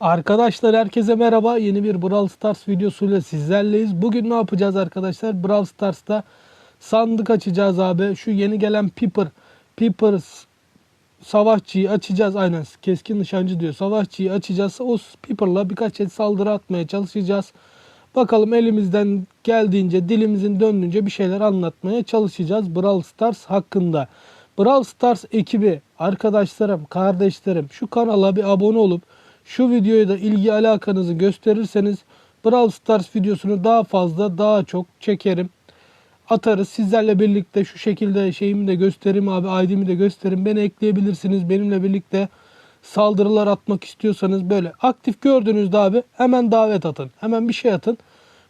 Arkadaşlar herkese merhaba. Yeni bir Brawl Stars videosuyla sizlerleyiz. Bugün ne yapacağız arkadaşlar? Brawl Stars'ta sandık açacağız abi. Şu yeni gelen Piper, Piper savaşçıyı açacağız. Aynen keskin nişancı diyor. Savaşçıyı açacağız. O Piper'la birkaç el saldırı atmaya çalışacağız. Bakalım elimizden geldiğince, dilimizin döndüğünce bir şeyler anlatmaya çalışacağız Brawl Stars hakkında. Brawl Stars ekibi, arkadaşlarım, kardeşlerim şu kanala bir abone olup şu videoya da ilgi alakanızı gösterirseniz Brawl Stars videosunu daha fazla, daha çok çekerim. Atarız. Sizlerle birlikte şu şekilde şeyimi de göstereyim abi. ID'mi de göstereyim. Beni ekleyebilirsiniz. Benimle birlikte saldırılar atmak istiyorsanız böyle aktif gördüğünüzde abi hemen davet atın. Hemen bir şey atın.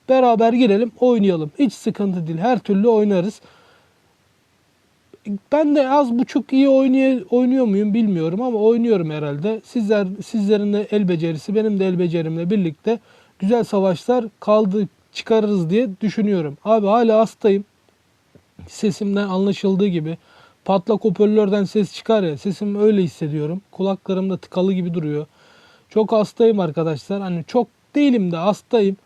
Beraber girelim oynayalım. Hiç sıkıntı değil. Her türlü oynarız. Ben de az buçuk iyi oynay oynuyor muyum bilmiyorum ama oynuyorum herhalde. Sizler sizlerin de el becerisi benim de el becerimle birlikte güzel savaşlar kaldı çıkarırız diye düşünüyorum. Abi hala hastayım. Sesimden anlaşıldığı gibi patlak hoparlörden ses çıkar ya sesim öyle hissediyorum. Kulaklarımda tıkalı gibi duruyor. Çok hastayım arkadaşlar. Hani çok değilim de hastayım.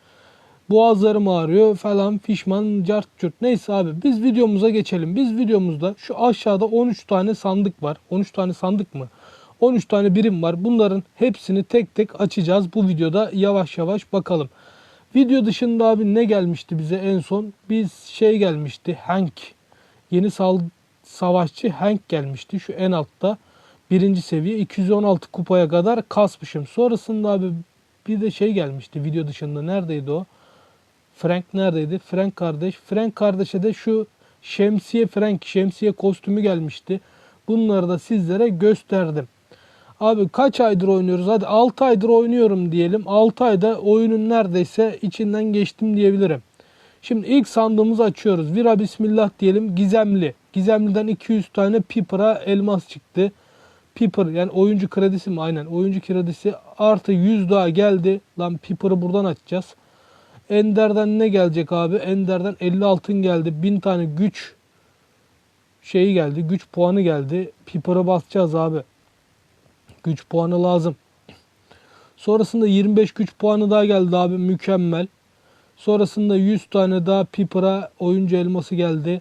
Boğazlarım ağrıyor falan fişman cart cürt. Neyse abi biz videomuza geçelim. Biz videomuzda şu aşağıda 13 tane sandık var. 13 tane sandık mı? 13 tane birim var. Bunların hepsini tek tek açacağız. Bu videoda yavaş yavaş bakalım. Video dışında abi ne gelmişti bize en son? Biz şey gelmişti. Hank. Yeni sal savaşçı Hank gelmişti. Şu en altta. Birinci seviye 216 kupaya kadar kasmışım. Sonrasında abi bir de şey gelmişti video dışında. Neredeydi o? Frank neredeydi? Frank kardeş. Frank kardeşe de şu şemsiye Frank şemsiye kostümü gelmişti. Bunları da sizlere gösterdim. Abi kaç aydır oynuyoruz? Hadi 6 aydır oynuyorum diyelim. 6 ayda oyunun neredeyse içinden geçtim diyebilirim. Şimdi ilk sandığımızı açıyoruz. Vira bismillah diyelim. Gizemli. Gizemliden 200 tane Piper'a elmas çıktı. Piper yani oyuncu kredisi mi? Aynen oyuncu kredisi artı 100 daha geldi. Lan Piper'ı buradan açacağız. Ender'den ne gelecek abi? Ender'den 50 altın geldi. 1000 tane güç şeyi geldi. Güç puanı geldi. Piper'a basacağız abi. Güç puanı lazım. Sonrasında 25 güç puanı daha geldi abi. Mükemmel. Sonrasında 100 tane daha Piper'a oyuncu elması geldi.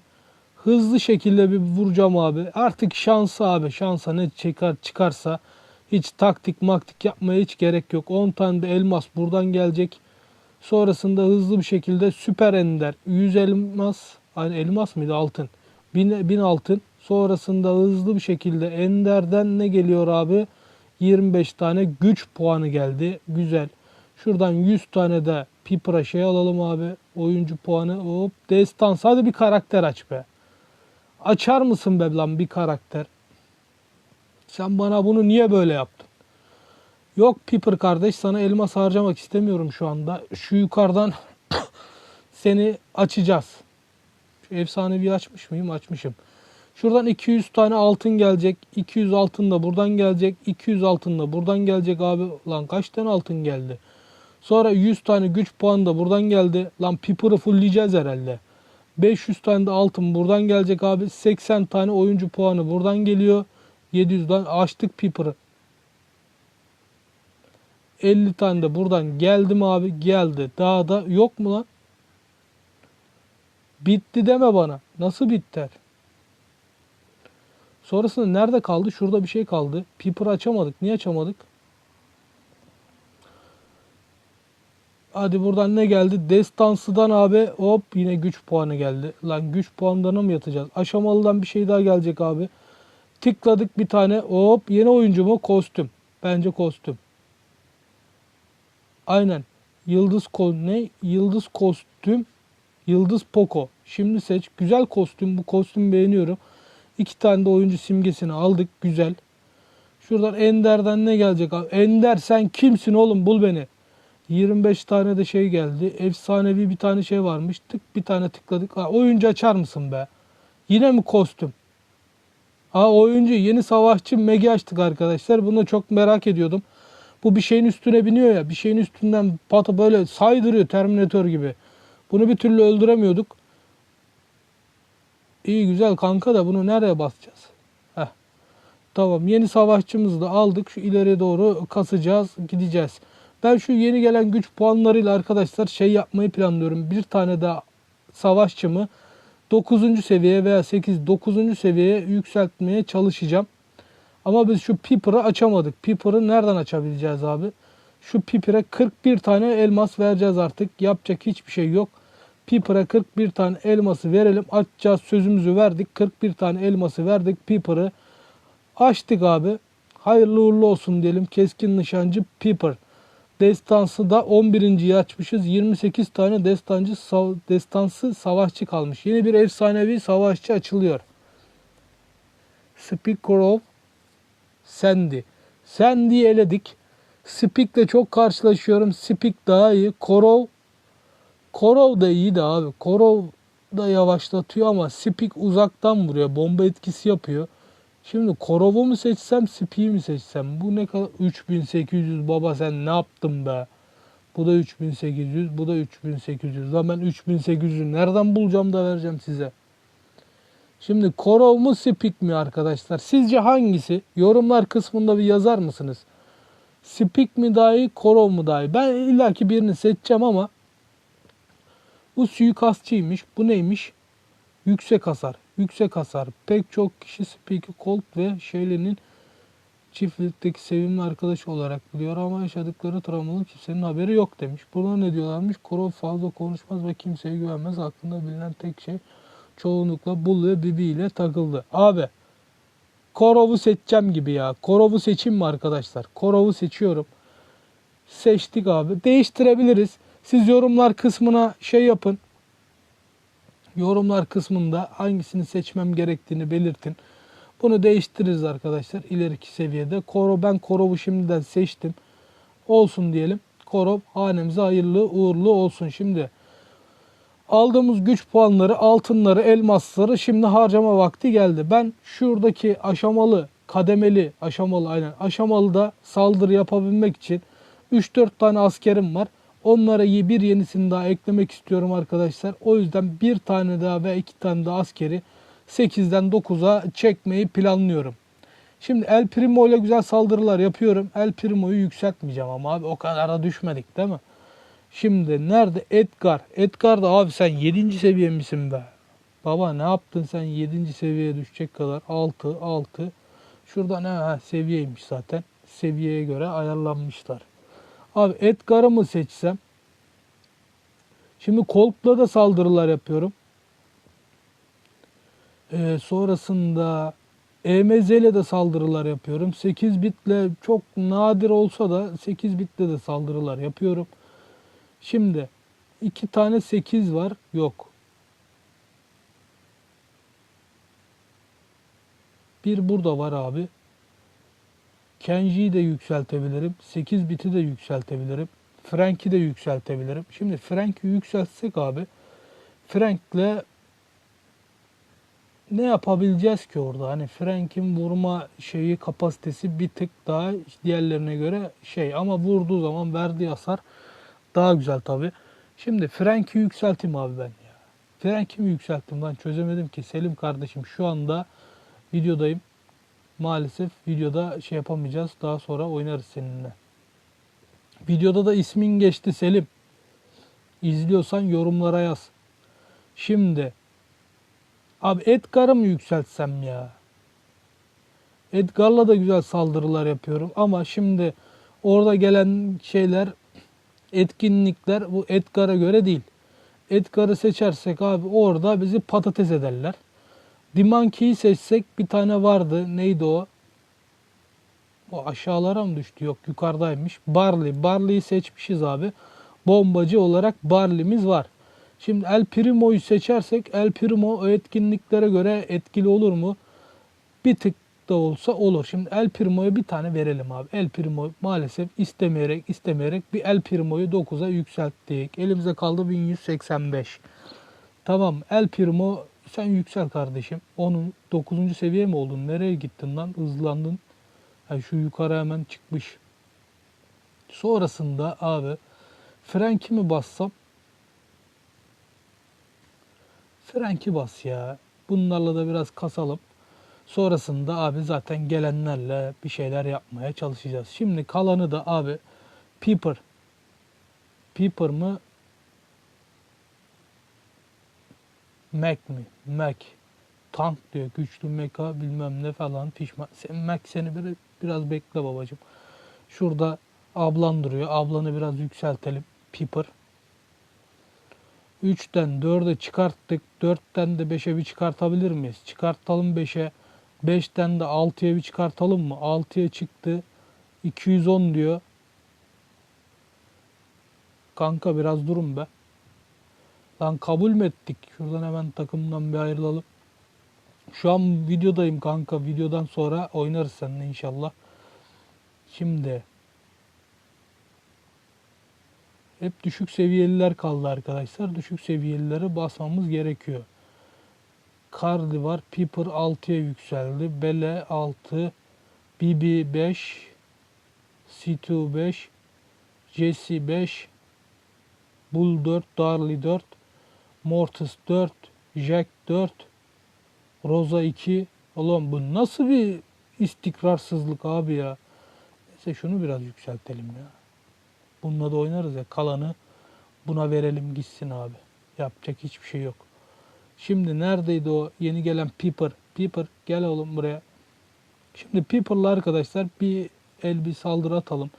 Hızlı şekilde bir vuracağım abi. Artık şansa abi. Şansa ne çıkar çıkarsa hiç taktik maktik yapmaya hiç gerek yok. 10 tane de elmas buradan gelecek. Sonrasında hızlı bir şekilde süper ender. 100 elmas. Aynı elmas mıydı? Altın. 1000, 1000 altın. Sonrasında hızlı bir şekilde enderden ne geliyor abi? 25 tane güç puanı geldi. Güzel. Şuradan 100 tane de Piper'a şey alalım abi. Oyuncu puanı. Hop. Destans. Hadi bir karakter aç be. Açar mısın be lan bir karakter? Sen bana bunu niye böyle yaptın? Yok Piper kardeş sana elmas harcamak istemiyorum şu anda. Şu yukarıdan seni açacağız. Şu efsanevi açmış mıyım? Açmışım. Şuradan 200 tane altın gelecek. 200 altın da buradan gelecek. 200 altın da buradan gelecek abi. Lan kaç tane altın geldi? Sonra 100 tane güç puanı da buradan geldi. Lan Piper'ı fullleyeceğiz herhalde. 500 tane de altın buradan gelecek abi. 80 tane oyuncu puanı buradan geliyor. 700'den açtık Piper'ı. 50 tane de buradan geldi mi abi? Geldi. Daha da yok mu lan? Bitti deme bana. Nasıl bitter? Sonrasında nerede kaldı? Şurada bir şey kaldı. Piper açamadık. Niye açamadık? Hadi buradan ne geldi? Destansı'dan abi hop yine güç puanı geldi. Lan güç puanlarına mı yatacağız? Aşamalıdan bir şey daha gelecek abi. Tıkladık bir tane hop yeni oyuncu mu? Kostüm. Bence kostüm. Aynen. Yıldız ko ne? Yıldız kostüm. Yıldız Poco. Şimdi seç. Güzel kostüm. Bu kostümü beğeniyorum. İki tane de oyuncu simgesini aldık. Güzel. Şuradan Ender'den ne gelecek abi? Ender sen kimsin oğlum? Bul beni. 25 tane de şey geldi. Efsanevi bir tane şey varmış. Tık bir tane tıkladık. Ha, oyuncu açar mısın be? Yine mi kostüm? Ha oyuncu yeni savaşçı Megi açtık arkadaşlar. Bunu çok merak ediyordum. Bu bir şeyin üstüne biniyor ya. Bir şeyin üstünden pata böyle saydırıyor Terminator gibi. Bunu bir türlü öldüremiyorduk. İyi güzel kanka da bunu nereye basacağız? Heh. Tamam yeni savaşçımızı da aldık. Şu ileriye doğru kasacağız. Gideceğiz. Ben şu yeni gelen güç puanlarıyla arkadaşlar şey yapmayı planlıyorum. Bir tane daha savaşçımı 9. seviyeye veya 8 9. seviyeye yükseltmeye çalışacağım. Ama biz şu Piper'ı açamadık. Piper'ı nereden açabileceğiz abi? Şu Piper'e 41 tane elmas vereceğiz artık. Yapacak hiçbir şey yok. Piper'a 41 tane elması verelim. Açacağız sözümüzü verdik. 41 tane elması verdik. Piper'ı açtık abi. Hayırlı uğurlu olsun diyelim. Keskin nişancı Piper. Destansı da 11.yi açmışız. 28 tane destancı destansı savaşçı kalmış. Yeni bir efsanevi savaşçı açılıyor. Speaker Sandy. Sandy'yi eledik. Speak'le çok karşılaşıyorum. Speak daha iyi. Korov Korov da iyi de abi. Korov da yavaşlatıyor ama Speak uzaktan vuruyor. Bomba etkisi yapıyor. Şimdi Korov'u mu seçsem, Speak'i mi seçsem? Bu ne kadar? 3800 baba sen ne yaptın be? Bu da 3800, bu da 3800. Lan ben 3800'ü nereden bulacağım da vereceğim size. Şimdi Korov mu Speak mi arkadaşlar? Sizce hangisi? Yorumlar kısmında bir yazar mısınız? Speak mi daha iyi, Korov mu daha iyi? Ben illaki birini seçeceğim ama bu suikastçıymış. Bu neymiş? Yüksek hasar. Yüksek hasar. Pek çok kişi Speak'i Colt ve Shelley'nin çiftlikteki sevimli arkadaşı olarak biliyor ama yaşadıkları travmalı kimsenin haberi yok demiş. Buna ne diyorlarmış? Korov fazla konuşmaz ve kimseye güvenmez. Hakkında bilinen tek şey çoğunlukla Bull ve Bibi ile takıldı. Abi Korov'u seçeceğim gibi ya. Korov'u seçeyim mi arkadaşlar? Korov'u seçiyorum. Seçtik abi. Değiştirebiliriz. Siz yorumlar kısmına şey yapın. Yorumlar kısmında hangisini seçmem gerektiğini belirtin. Bunu değiştiririz arkadaşlar ileriki seviyede. Koro ben Korov'u şimdiden seçtim. Olsun diyelim. Korov hanemize hayırlı uğurlu olsun. Şimdi aldığımız güç puanları, altınları, elmasları şimdi harcama vakti geldi. Ben şuradaki aşamalı, kademeli, aşamalı aynen aşamalı da saldırı yapabilmek için 3-4 tane askerim var. Onlara bir yenisini daha eklemek istiyorum arkadaşlar. O yüzden bir tane daha ve iki tane daha askeri 8'den 9'a çekmeyi planlıyorum. Şimdi El Primo ile güzel saldırılar yapıyorum. El Primo'yu yükseltmeyeceğim ama abi o kadar da düşmedik değil mi? Şimdi nerede Edgar? Edgar da abi sen 7. seviye misin be? Baba ne yaptın sen 7. seviyeye düşecek kadar? 6, 6. Şurada ne? Ha, seviyeymiş zaten. Seviyeye göre ayarlanmışlar. Abi Edgar'ı mı seçsem? Şimdi Colt'la da saldırılar yapıyorum. Ee, sonrasında EMZ ile de saldırılar yapıyorum. 8 bitle çok nadir olsa da 8 bitle de saldırılar yapıyorum. Şimdi iki tane 8 var. Yok. Bir burada var abi. Kenji'yi de yükseltebilirim. 8 biti de yükseltebilirim. Frank'i de yükseltebilirim. Şimdi Frank'i yükseltsek abi Frank'le ne yapabileceğiz ki orada? Hani Frank'in vurma şeyi kapasitesi bir tık daha diğerlerine göre şey ama vurduğu zaman verdiği hasar daha güzel tabi. Şimdi Frank'i yükselteyim abi ben ya. Frank'i mi yükselttim lan çözemedim ki. Selim kardeşim şu anda videodayım. Maalesef videoda şey yapamayacağız. Daha sonra oynarız seninle. Videoda da ismin geçti Selim. İzliyorsan yorumlara yaz. Şimdi abi Edgar'ı mı yükseltsem ya? Edgar'la da güzel saldırılar yapıyorum ama şimdi orada gelen şeyler etkinlikler bu Edgar'a göre değil. Edgar'ı seçersek abi orada bizi patates ederler. Dimanki'yi seçsek bir tane vardı. Neydi o? O aşağılara mı düştü? Yok yukarıdaymış. Barley. Barley'i seçmişiz abi. Bombacı olarak Barley'miz var. Şimdi El Primo'yu seçersek El Primo o etkinliklere göre etkili olur mu? Bir tık da olsa olur. Şimdi El Primo'ya bir tane verelim abi. El Primo maalesef istemeyerek istemeyerek bir El Primo'yu 9'a yükselttik. Elimize kaldı 1185. Tamam El Primo sen yüksel kardeşim. Onun 9. seviye mi oldun? Nereye gittin lan? Hızlandın. Yani şu yukarı hemen çıkmış. Sonrasında abi Frank'i mi bassam? Frank'i bas ya. Bunlarla da biraz kasalım. Sonrasında abi zaten gelenlerle bir şeyler yapmaya çalışacağız. Şimdi kalanı da abi Peeper. Peeper mı? Mac mi? Mac. Tank diyor. Güçlü meka bilmem ne falan pişman. Sen, Mac seni bir, biraz bekle babacığım. Şurada ablan duruyor. Ablanı biraz yükseltelim. Peeper. 3'ten 4'e çıkarttık. 4'ten de 5'e bir çıkartabilir miyiz? Çıkartalım 5'e. 5'ten de 6'ya bir çıkartalım mı? 6'ya çıktı. 210 diyor. Kanka biraz durun be. Lan kabul mü ettik? Şuradan hemen takımdan bir ayrılalım. Şu an videodayım kanka. Videodan sonra oynarız seninle inşallah. Şimdi hep düşük seviyeliler kaldı arkadaşlar. Düşük seviyelilere basmamız gerekiyor. Cardi var. Piper 6'ya yükseldi. Bele 6. BB 5. C2 5. Jesse 5. Bull 4. Darly 4. Mortis 4. Jack 4. Rosa 2. Oğlum bu nasıl bir istikrarsızlık abi ya. Neyse şunu biraz yükseltelim ya. Bununla da oynarız ya. Kalanı buna verelim gitsin abi. Yapacak hiçbir şey yok. Şimdi neredeydi o yeni gelen Piper? Piper gel oğlum buraya. Şimdi Piper'la arkadaşlar bir el bir saldırı atalım.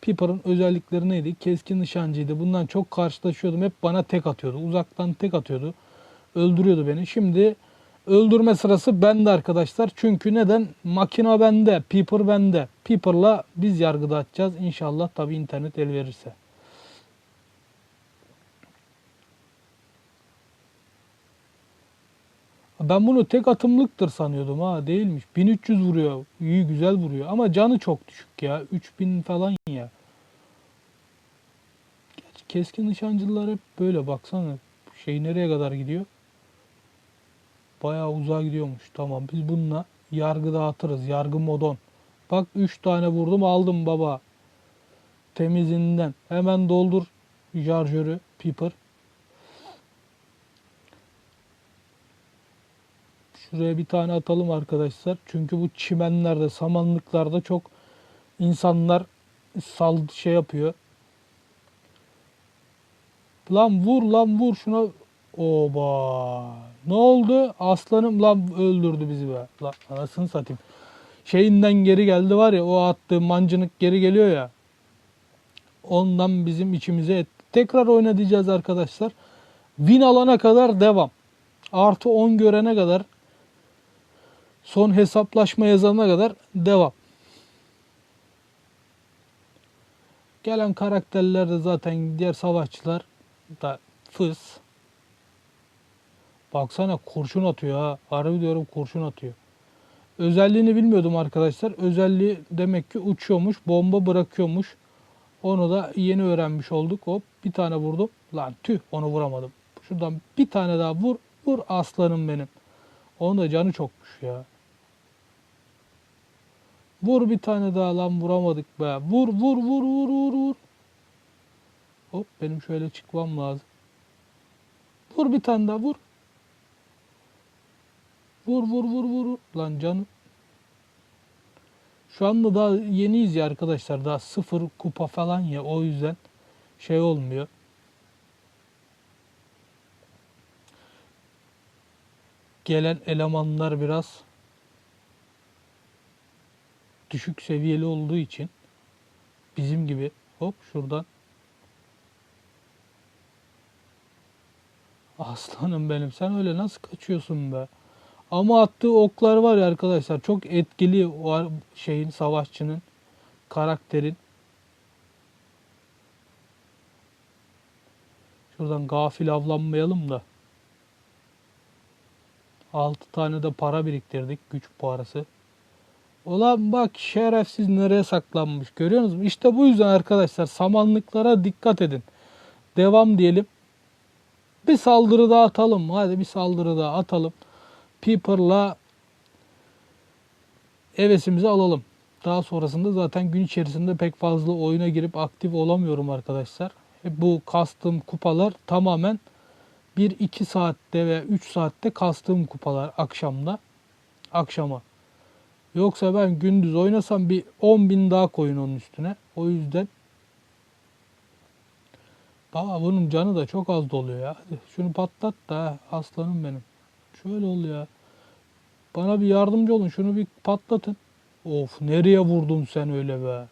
Piper'ın özellikleri neydi? Keskin nişancıydı. Bundan çok karşılaşıyordum. Hep bana tek atıyordu. Uzaktan tek atıyordu. Öldürüyordu beni. Şimdi öldürme sırası bende arkadaşlar. Çünkü neden? Makina bende. Piper bende. Piper'la biz yargıda atacağız. İnşallah tabi internet el verirse. Ben bunu tek atımlıktır sanıyordum ha değilmiş. 1300 vuruyor. İyi güzel vuruyor ama canı çok düşük ya. 3000 falan ya. Gerçi keskin nişancılar hep böyle baksana. Şey nereye kadar gidiyor? Bayağı uzağa gidiyormuş. Tamam biz bununla yargı dağıtırız. Yargı modon. Bak 3 tane vurdum aldım baba. Temizinden. Hemen doldur şarjörü. Piper. Şuraya bir tane atalım arkadaşlar. Çünkü bu çimenlerde, samanlıklarda çok insanlar sal şey yapıyor. Lan vur lan vur şuna. Oba. Ne oldu? Aslanım lan öldürdü bizi be. Lan anasını satayım. Şeyinden geri geldi var ya o attığı mancınık geri geliyor ya. Ondan bizim içimize et. Tekrar oynayacağız arkadaşlar. Win alana kadar devam. Artı 10 görene kadar son hesaplaşma yazana kadar devam. Gelen karakterler de zaten diğer savaşçılar da fıs. Baksana kurşun atıyor ha. Harbi diyorum kurşun atıyor. Özelliğini bilmiyordum arkadaşlar. Özelliği demek ki uçuyormuş, bomba bırakıyormuş. Onu da yeni öğrenmiş olduk. Hop bir tane vurdum. Lan tüh onu vuramadım. Şuradan bir tane daha vur. Vur aslanım benim. Onun da canı çokmuş ya. Vur bir tane daha lan vuramadık be. Vur vur vur vur vur vur. Hop benim şöyle çıkmam lazım. Vur bir tane daha vur. Vur vur vur vur. Lan canım. Şu anda daha yeniyiz ya arkadaşlar. Daha sıfır kupa falan ya. O yüzden şey olmuyor. Gelen elemanlar biraz düşük seviyeli olduğu için bizim gibi hop şuradan aslanım benim sen öyle nasıl kaçıyorsun be? Ama attığı oklar var ya arkadaşlar çok etkili o şeyin savaşçının karakterin. Şuradan gafil avlanmayalım da. 6 tane de para biriktirdik güç parası. Ulan bak şerefsiz nereye saklanmış görüyorsunuz mu? İşte bu yüzden arkadaşlar samanlıklara dikkat edin. Devam diyelim. Bir saldırı daha atalım. Hadi bir saldırı daha atalım. Peeper'la hevesimizi alalım. Daha sonrasında zaten gün içerisinde pek fazla oyuna girip aktif olamıyorum arkadaşlar. Bu kastığım kupalar tamamen 1-2 saatte ve 3 saatte kastığım kupalar akşamda. Akşama Yoksa ben gündüz oynasam bir 10 bin daha koyun onun üstüne. O yüzden Baba bunun canı da çok az doluyor ya. Şunu patlat da aslanım benim. Şöyle ol ya. Bana bir yardımcı olun. Şunu bir patlatın. Of nereye vurdun sen öyle be.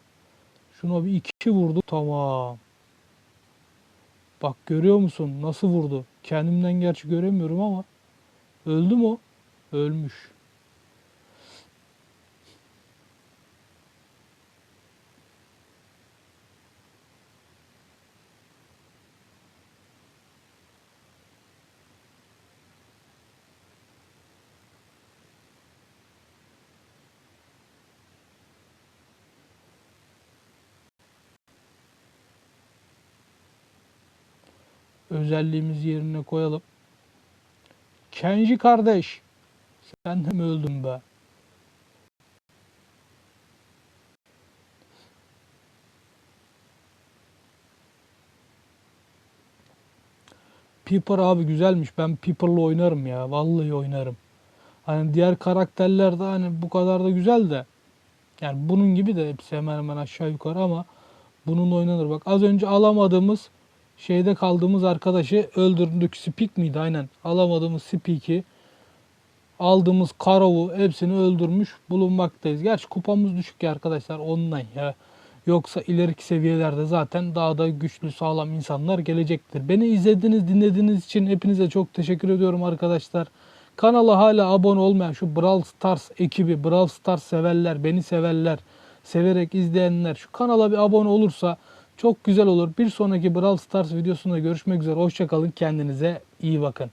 Şuna bir iki vurdu. Tamam. Bak görüyor musun nasıl vurdu? Kendimden gerçi göremiyorum ama. Öldü mü o? Ölmüş. Özelliğimizi yerine koyalım. Kenji kardeş. Sen de mi öldün be? Piper abi güzelmiş. Ben Piper'la oynarım ya. Vallahi oynarım. Hani diğer karakterler de hani bu kadar da güzel de. Yani bunun gibi de hepsi hemen hemen aşağı yukarı ama bunun oynanır. Bak az önce alamadığımız şeyde kaldığımız arkadaşı öldürdük. Speak miydi? Aynen. Alamadığımız Speak'i aldığımız Karov'u hepsini öldürmüş bulunmaktayız. Gerçi kupamız düşük ya arkadaşlar ondan ya. Yoksa ileriki seviyelerde zaten daha da güçlü sağlam insanlar gelecektir. Beni izlediğiniz dinlediğiniz için hepinize çok teşekkür ediyorum arkadaşlar. Kanala hala abone olmayan şu Brawl Stars ekibi, Brawl Stars severler, beni severler, severek izleyenler şu kanala bir abone olursa çok güzel olur. Bir sonraki Brawl Stars videosunda görüşmek üzere. Hoşçakalın. Kendinize iyi bakın.